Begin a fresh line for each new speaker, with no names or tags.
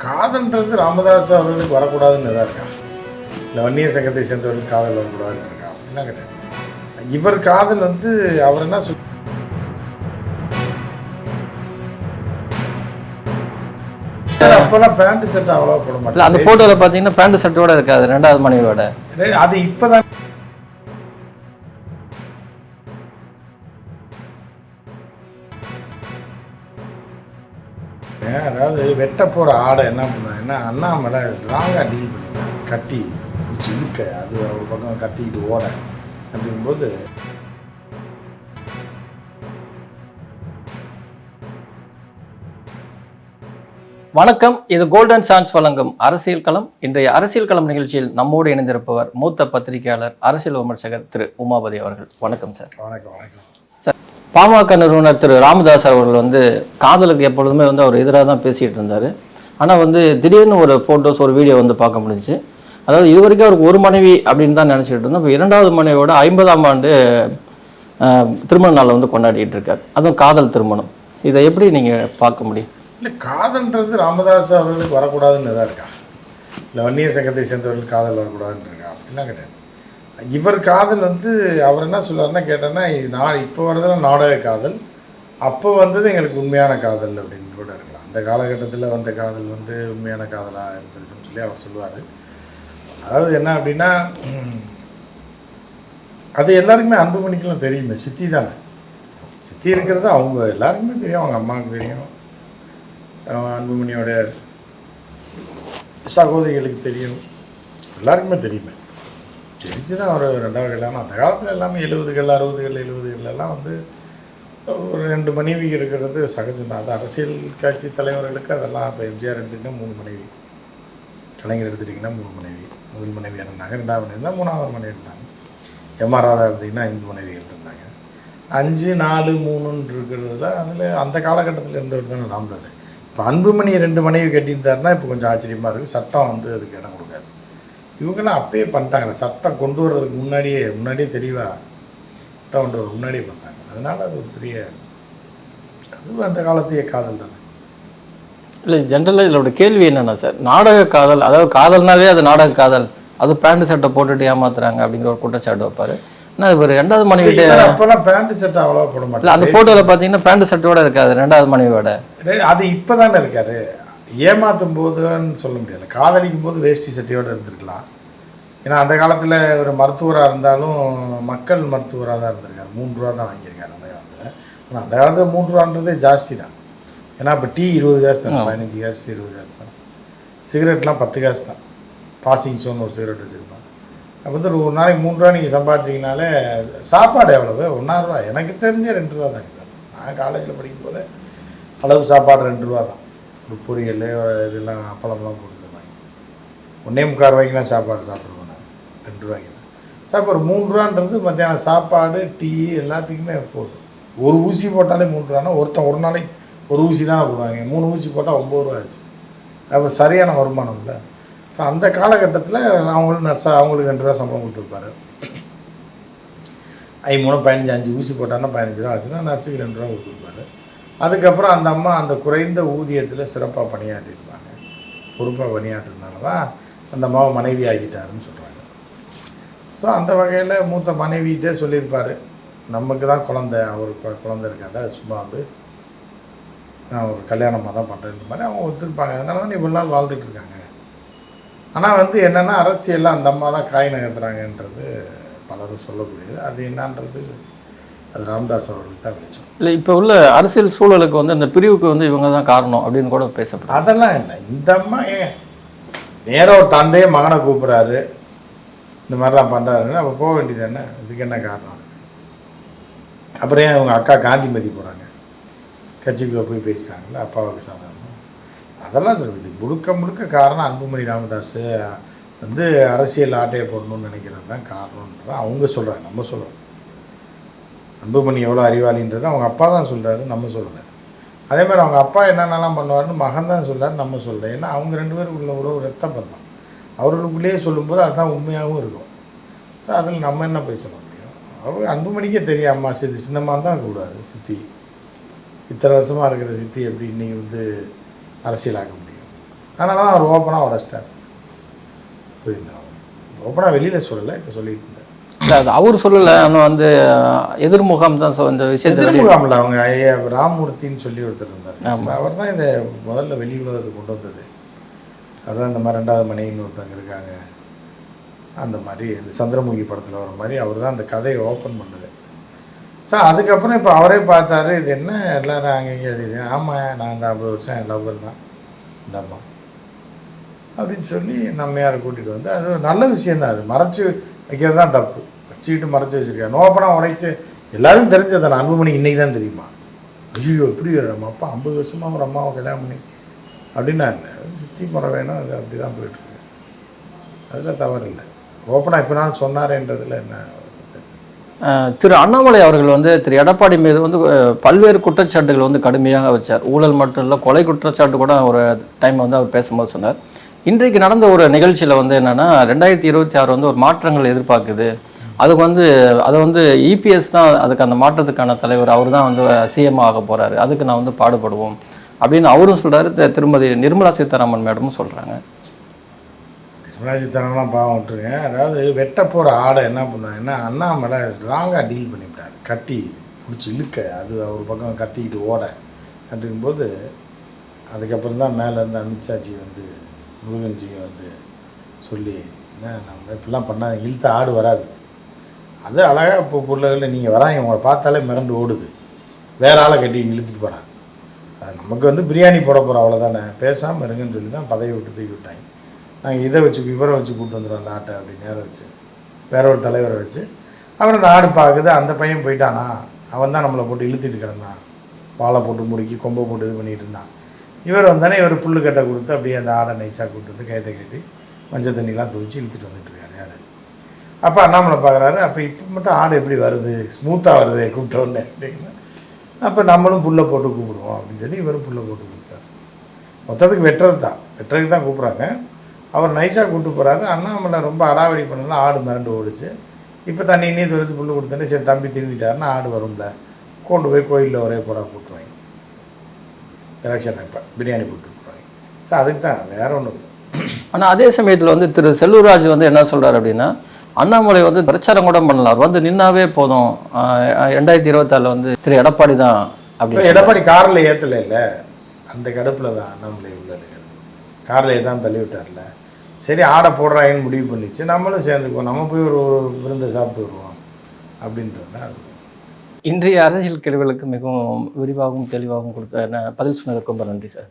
காதல்ன்றது ராமதாஸ் அவர்களுக்கு வரக்கூடாதுன்னு தான் இருக்கா? இல்லை வன்னியர் சங்கத்தை சேர்ந்தவர்களுக்கு காதல் வரக்கூடாதுன்னு இருக்கா? அப்படிலாம் கிடையாது இவர் காதல் வந்து அவர் என்ன சொல் அப்போல்லாம் பேண்ட் ஷர்ட் அவ்வளோ போட
இல்லை அந்த ஃபோட்டோவில் பார்த்தீங்கன்னா பேண்ட் ஷர்ட்டோட இருக்காது ரெண்டாவது மனைவியோட.
அது இப்போதான் வெட்ட போகிற ஆடை என்ன பண்ணாங்கன்னா அண்ணாமலை ராங்காக டீல் பண்ணிட்டாங்க கட்டி பிடிச்சி இழுக்க அது ஒரு பக்கம் கத்திக்கிட்டு ஓட அப்படிங்கும்போது
வணக்கம். இது கோல்டன் சான்ஸ் வழங்கும் அரசியல் களம். இன்றைய அரசியல் களம் நிகழ்ச்சியில் நம்மோடு இணைந்திருப்பவர் மூத்த பத்திரிகையாளர் அரசியல் விமர்சகர் திரு உமாபதி அவர்கள். வணக்கம் சார்.
வணக்கம் வணக்கம்.
சார் பாமக நிறுவனர் திரு ராமதாஸ் அவர்கள் வந்து காதலுக்கு எப்பொழுதுமே வந்து அவர் எதிராக தான் பேசிகிட்டு இருந்தார். ஆனால் வந்து திடீர்னு ஒரு ஃபோட்டோஸ் ஒரு வீடியோ வந்து பார்க்க முடிஞ்சுச்சு. அதாவது இது வரைக்கும் அவருக்கு ஒரு மனைவி அப்படின்னு தான் நினச்சிட்டு இருந்தோம். இப்போ இரண்டாவது மனைவியோட ஐம்பதாம் ஆண்டு திருமண நாளை வந்து கொண்டாடிட்டு இருக்கார். அதுவும் காதல் திருமணம். இதை எப்படி நீங்கள் பார்க்க முடியும்?
இல்லை காதல்ன்றது ராமதாஸ் அவர்களுக்கு வரக்கூடாதுன்னு தான் இருக்கா? இல்லை வன்னியர் சங்கத்தை சேர்ந்தவர்கள் காதல் வரக்கூடாதுன்னு இருக்கா? அப்படிலாம் கிடையாது இவர் காதல் வந்து அவர் என்ன சொல்லுவார்னா கேட்டேன்னா நான் இப்போ வரதெல்லாம் நாடக காதல் அப்போ வந்தது எங்களுக்கு உண்மையான காதல் அப்படின்னு கூட இருக்கலாம். அந்த காலகட்டத்தில் வந்த காதல் வந்து உண்மையான காதலாக இருந்திருக்குன்னு சொல்லி அவர் சொல்லுவார். அதாவது என்ன அப்படின்னா அது எல்லாருக்குமே அன்புமணிக்கெல்லாம் தெரியுமே சித்தி தானே. சித்தி இருக்கிறது அவங்க எல்லாருக்குமே தெரியும் அவங்க அம்மாவுக்கு தெரியும். அன்புமணியோட சகோதரிகளுக்கு தெரியும். எல்லாருக்குமே தெரியுமே. தெரிஞ்சு தான் ஒரு ரெண்டாவது கல்யாணம். அந்த காலத்தில் எல்லாமே எழுபதுகள் அறுபதுகள் எழுபதுகள்லாம் வந்து ஒரு ரெண்டு மனைவி இருக்கிறது சகஜம்தான். அது அரசியல் கட்சி தலைவர்களுக்கு அதெல்லாம் இப்போ எம்ஜிஆர் எடுத்துக்கிட்டால் மூணு மனைவி. கலைஞர் எடுத்துட்டிங்கன்னா மூணு மனைவி. முதல் மனைவி இருந்தாங்க ரெண்டாவது மனைவி இருந்தால் மூணாவது மனைவி இருந்தாங்க. எம்ஆர் ராதா எடுத்திங்கன்னா ஐந்து மனைவிகள் இருந்தாங்க. அஞ்சு நாலு மூணுன்னு இருக்கிறதுல அதில் அந்த காலகட்டத்தில் இருந்தவர் தானே ராம்தாஸ். இப்போ அன்புமணி ரெண்டு மனைவி கட்டியிருந்தாருன்னா இப்போ கொஞ்சம் ஆச்சரியமாக இருக்குது சட்டம் வந்து அதுக்கு இடம் கொடுக்காது. இவங்கெல்லாம் அப்பயே பண்ணிட்டாங்க சட்டம் கொண்டு வர்றதுக்கு முன்னாடியே முன்னாடியே தெரியவா சட்டம் கொண்டு வர முன்னாடியே பண்ணிட்டாங்க அதனால் அது ஒரு பெரிய அதுவும் அந்த காலத்தைய காதல் தானே.
இல்லை ஜென்ரலாக இதோட கேள்வி என்னன்னா சார் நாடக காதல் அதாவது காதல்னாலே அது நாடக காதல். அது பேண்ட் சட்டை போட்டுட்டு ஏமாத்துறாங்க அப்படிங்கிற ஒரு குற்றச்சாட்டு வைப்பாரு. ஆனால் இவர் ரெண்டாவது மனைவிட்டு
அப்போல்லாம் பேண்ட் ஷர்ட் அவ்வளோவா போட
இல்லை அந்த ஃபோட்டோவில் பார்த்தீங்கன்னா பேண்ட் சட்டோட இருக்காது ரெண்டாவது மனைவியோட.
அது இப்போ தானே இருக்காரு. ஏமாத்தும் போதுன்னு சொல்ல முடியாது. காதலிக்கும் போது வேஷ்டி சட்டையோடு இருந்திருக்கலாம். ஏன்னா அந்த காலத்தில் ஒரு மருத்துவராக இருந்தாலும் மக்கள் மருத்துவராக தான் இருந்திருக்காரு. மூன்று ரூபா தான் வாங்கியிருக்காரு அந்த காலத்தில். ஆனால் அந்த காலத்தில் மூன்று ரூபான்றதே ஜாஸ்தி தான். ஏன்னா இப்போ டீ இருபது காசு தான் பதினஞ்சு காசு இருபது காசு தான். சிகரெட்லாம் பத்து காசு தான். பாசிங் சோன்னு ஒரு சிகரெட் வச்சுருப்பாங்க. அப்போ வந்து ஒரு நாளைக்கு மூணு ரூபா நீங்கள் சம்பாதிச்சிங்கனாலே சாப்பாடு எவ்வளவு? ஒன்றாயிரம் ரூபா. எனக்கு தெரிஞ்சே ரெண்டு ரூபா தாங்க சார் நான் காலேஜில் படிக்கும் போதே அளவு சாப்பாடு ரெண்டு ரூபா தான். ஒரு பொரியல் இதெல்லாம் அப்பளம்லாம் போட்டு ஒன்றே முக்கால் ரூபாய்க்குலாம் சாப்பாடு சாப்பிடுவோம் நான் ரெண்டு ரூபாய்க்கு சாப்பாடு மூணு ரூபான்றது மத்தியானம் சாப்பாடு டீ எல்லாத்துக்குமே போதும். ஒரு ஊசி போட்டாலே மூணு ரூபானா ஒருத்தன் ஒரு நாளைக்கு ஒரு ஊசி தான் போடுவாங்க. மூணு ஊசி போட்டால் ஒம்பது ரூபா ஆச்சு. அப்புறம் சரியான வருமானம் இல்லை. ஸோ அந்த காலகட்டத்தில் அவங்களும் நர்ஸாக அவங்களுக்கு ரெண்டு ரூபா சம்பளம் கொடுத்துருப்பாரு. ஐ மூணு பதினஞ்சு அஞ்சு ஊசி போட்டான்னா பதினஞ்சு ரூபா ஆச்சுன்னா நர்ஸுக்கு ரெண்டு ரூபா கொடுத்துருப்பாரு. அதுக்கப்புறம் அந்த அம்மா அந்த குறைந்த ஊதியத்தில் சிறப்பாக பணியாற்றிருப்பாங்க பொறுப்பாக பணியாற்றுறதுனால தான் அந்த அம்மாவை மனைவி ஆகிட்டாருன்னு சொல்கிறாங்க ஸோ அந்த வகையில் மூத்த மனைவிகிட்டே சொல்லியிருப்பார். நமக்கு தான் குழந்தை அவருக்கு குழந்தை இருக்காத? சும்மா வந்து நான் ஒரு கல்யாணமாக தான் பண்ணுறேன் மாதிரி அவங்க ஒத்துருப்பாங்க அதனால தான் இவ்வளோ நாள் வாழ்ந்துட்டு இருக்காங்க. ஆனால் வந்து என்னென்னா அரசியலில் அந்த அம்மா தான் காய் நகர்த்துறாங்கன்றது பலரும் சொல்லக்கூடியது. அது என்னன்றது அது ராமதாஸ் அவர்களுக்கு தான் வெளிச்சம்
இல்லை இப்போ உள்ள அரசியல் சூழலுக்கு வந்து இந்த பிரிவுக்கு வந்து இவங்க தான் காரணம் அப்படின்னு கூட பேசப்படுது
அதெல்லாம் இல்லை. இந்த அம்மா ஏன்? நேரா ஒரு தந்தையே மகனை கூப்பிட்றாரு. இந்த மாதிரிலாம் பண்ணுறாருன்னு அப்போ போக வேண்டியது என்ன? இதுக்கு என்ன காரணம்? அப்புறம் ஏன் அவங்க அக்கா காந்திமதி போகிறாங்க கட்சிக்குள்ளே போய் பேசுகிறாங்கல்ல அப்பாவுக்கு சாதாரணம்? அதெல்லாம் சொல்லுது இது முழுக்க முழுக்க காரணம் அன்புமணி ராமதாஸ். வந்து அரசியல் ஆட்டையை போடணும்னு நினைக்கிறது தான் காரணம்ன்றது அவங்க சொல்கிறாங்க நம்ம சொல்கிறோம் அன்புமணி எவ்வளோ அறிவாளின்றது அவங்க அப்பா தான் சொல்கிறாரு நம்ம சொல்லலை. அதே மாதிரி அவங்க அப்பா என்னென்னலாம் பண்ணுவாருன்னு மகன் தான் சொல்கிறார் நம்ம சொல்கிறேன் ஏன்னா அவங்க ரெண்டு பேரும் உள்ள உறவு ரத்த பந்தம் அவர்களுக்குள்ளேயே சொல்லும்போது அதுதான் உண்மையாகவும் இருக்கும். ஸோ அதில் நம்ம என்ன போய் சொல்ல முடியும்? அவர் அன்புமணிக்கே தெரியும் அம்மா சித்தி சின்னம்மா தான் கூடாது சித்தி. இத்தனை வருஷமாக இருக்கிற சித்தி எப்படி இன்றைக்கி வந்து அரசியலாக்க முடியும்? அதனால தான் அவர் ஓப்பனாக உடச்சிட்டார். புரியுங்களா ஓப்பனாக வெளியில் சொல்லலை இப்போ சொல்லிட்டு
அது அவர் சொல்லலை ஆனால் வந்து எதிர்முகம் தான் இந்த விஷயத்தை வெளியிட்டு-
திருமுகாமில் அவங்க ஐயா ராமமூர்த்தின்னு சொல்லி ஒருத்தர் இருந்தார். அவர் தான் இதை முதல்ல வெளி உலகத்துக்கு கொண்டு வந்தது. அவர் தான் இந்த மாதிரி ரெண்டாவது மனைவின்னு ஒருத்தவங்க இருக்காங்க. அந்த மாதிரி இந்த சந்திரமுகி படத்தில் வர மாதிரி அவர் தான் அந்த கதையை ஓப்பன் பண்ணது. ஸோ அதுக்கப்புறம் இப்போ அவரே பார்த்தாரு இது என்ன எல்லாரும் அங்கே இங்கே எழுதிருக்கேன் ஆமாம் நான் இந்த ஐம்பது வருஷம் லவ்வர் தான். இந்தாம்மா. அப்படின்னு சொல்லி நம்மையாரை கூட்டிகிட்டு வந்து அது ஒரு நல்ல விஷயந்தான் அது மறைச்சு வைக்கிறது தான் தப்பு. சீட்டு மறைச்சி வச்சிருக்காங்க ஓப்பனாக உடைச்சு எல்லாரும் தெரிஞ்சது நான் அன்புமணிக்கு இன்னைக்கு தான் தெரியுமா? ஐயோ எப்படி நம்ம அப்பா ஐம்பது வருஷமாக ஒரு அம்மாவை கல்யாணம் பண்ணி அப்படின்னா இல்லை அது சித்தி முறை வேணும் அது அப்படி தான் போயிட்டுருக்கு. அதில் தவறு இல்லை. ஓப்பனாக இப்போ நான் சொன்னாரேன்றதில் என்ன?
திரு அண்ணாமலை அவர்கள் வந்து திரு எடப்பாடி மீது வந்து பல்வேறு குற்றச்சாட்டுகள் வந்து கடுமையாக வச்சார். ஊழல் மட்டும் இல்லை கொலை குற்றச்சாட்டு கூட ஒரு டைம் வந்து அவர் பேசும்போது சொன்னார். இன்றைக்கு நடந்த ஒரு நிகழ்ச்சியில் வந்து என்னென்னா ரெண்டாயிரத்தி இருபத்தி ஆறு வந்து ஒரு மாற்றங்கள் எதிர்பார்க்குது. அதுக்கு வந்து அதை வந்து இபிஎஸ் தான் அதுக்கு அந்த மாற்றத்துக்கான தலைவர் அவர் தான் வந்து சிஎம் ஆக போகிறாரு அதுக்கு நான் வந்து பாடுபடுவோம். அப்படின்னு அவரும் சொல்கிறாரு திருமதி நிர்மலா சீதாராமன் மேடமும் சொல்கிறாங்க நிர்மலா
ராஜ்யத்தனம்லாம் பாவம் விட்டுருங்க. அதாவது வெட்ட போகிற ஆடை என்ன பண்ணாங்கன்னா அண்ணாமலை ராங்காக டீல் பண்ணிவிட்டார். கட்டி பிடிச்சி இழுக்க. அது ஒரு பக்கம் கத்திக்கிட்டு ஓட. கட்டிக்கும்போது அதுக்கப்புறம் தான் மேலேருந்து அமித்ஷாஜி வந்து முருகன்ஜி வந்து சொல்லி என்ன நம்ம இப்படிலாம் பண்ணாது இழுத்த ஆடு வராது. அது அழகாக இப்போ பிள்ளைகளில் நீங்கள் வராங்க உங்களை பார்த்தாலே மிரண்டு ஓடுது. வேற ஆளை கட்டி இழுத்துட்டு போகிறாங்க அது நமக்கு வந்து பிரியாணி போட போகிறோம் அவ்வளோதானே பேசாமல் இருங்கன்னு சொல்லி தான் பதவி விட்டு தூக்கி விட்டாங்க. நாங்கள் இதை வச்சு விவரம் வச்சு கூப்பிட்டு வந்துடுவோம் அந்த ஆட்டை அப்படி நேரம் வச்சு. வேற ஒரு தலைவரை வச்சு. அப்புறம் அந்த ஆடு பார்க்குது அந்த பையன் போயிட்டானா? அவன் தான் நம்மளை போட்டு இழுத்துட்டு கிடந்தான். வாழை போட்டு முறுக்கி கொம்பை போட்டு இது பண்ணிட்டு இருந்தான். இவர் வந்தானே இவர் புல்லு கட்டை கொடுத்து அப்படியே அந்த ஆடை நைஸாக கூப்பிட்டு வந்து கயத்தை கட்டி மஞ்சள் தண்ணிலாம் துவச்சி இழுத்துட்டு வந்துட்டுருக்காரு யார்? அப்போ அண்ணாமலை பார்க்குறாரு அப்போ இப்போ மட்டும் ஆடு எப்படி வருது? ஸ்மூத்தாக வருது கூப்பிட்டோன்னே அப்படின்னா. அப்போ நம்மளும் புல்லை போட்டு கூப்பிடுவோம் அப்படின்னு சொல்லி இவரும் புல்லை போட்டு கூப்பிட்டார். மொத்தத்துக்கு வெட்டுறது தான். வெட்டுறதுக்கு தான் கூப்பிட்றாங்க. அவர் நைஸாக கூப்பிட்டு போகிறாரு அண்ணாமலை ரொம்ப அடாவடி பண்ணலாம் ஆடு மிரண்டு ஓடிச்சு. இப்போ தண்ணி இன்னி துரத்து புல்லு கொடுத்தோன்னே சரி தம்பி திரும்பிட்டாருன்னா ஆடு வரும்ல. கொண்டு போய் கோயிலில் ஒரே போடா போட்டுருவாங்க எலெக்ஷன் இப்போ பிரியாணி கூப்பிட்டு விட்ருவாங்க ஸோ அதுக்கு தான் வேற ஒன்றும் இல்லை.
அதே சமயத்தில் வந்து திரு செல்லூர்ராஜ் வந்து என்ன சொல்கிறார் அப்படின்னா அண்ணாமலை வந்து பிரச்சாரம் கூட பண்ணலாம் அவர் வந்து நின்னாவே போதும். ரெண்டாயிரத்தி இருபத்தாறில் வந்து திரு எடப்பாடி தான் அப்படி
எடப்பாடி காரில் ஏற்றலை இல்லை. அந்த கடுப்பில் தான் நம்மளை உள்ள காரில் தான் தள்ளி விட்டார்ல சரி ஆடை போடுறாங்கன்னு முடிவு பண்ணிச்சு. நம்மளும் சேர்ந்துக்குவோம். நம்ம போய் ஒரு ஒரு விருந்தை சாப்பிட்டு வருவோம் அப்படின்றது தான்
இன்றைய அரசியல் கேள்விகளுக்கு மிகவும் விரிவாகவும் தெளிவாகவும் கொடுத்த என்ன பதில் சொன்னதுக்கு ரொம்ப நன்றி சார்.